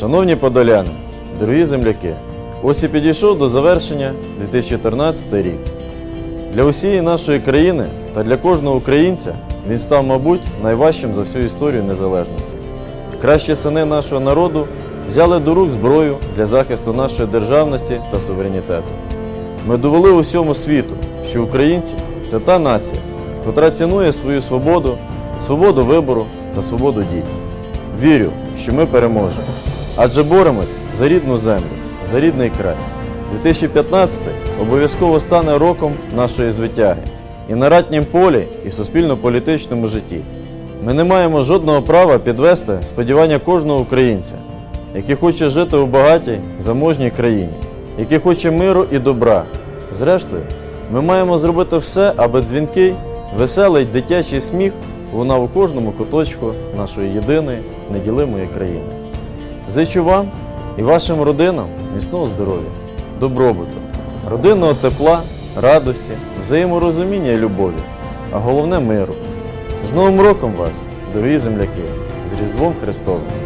Шановні подоляни, дорогі земляки, ось і підійшов до завершення 2014 рік. Для усієї нашої країни та для кожного українця він став, мабуть, найважчим за всю історію незалежності. Кращі сини нашого народу взяли до рук зброю для захисту нашої державності та суверенітету. Ми довели усьому світу, що українці це та нація, котра цінує свою свободу, свободу вибору та свободу дій. Вірю, що ми переможемо, адже боремось за рідну землю, за рідний край. 2015 обов'язково стане роком нашої звитяги і на ратнім полі, і в суспільно-політичному житті. Ми не маємо жодного права підвести сподівання кожного українця, який хоче жити у багатій, заможній країні, який хоче миру і добра. Зрештою, ми маємо зробити все, аби дзвінкий, веселий дитячий сміх лунав у кожному куточку нашої єдиної неділимої країни. Зичу вам і вашим родинам міцного здоров'я, добробуту, родинного тепла, радості, взаєморозуміння і любові, а головне миру. З Новим роком вас, дорогі земляки, з Різдвом Христовим!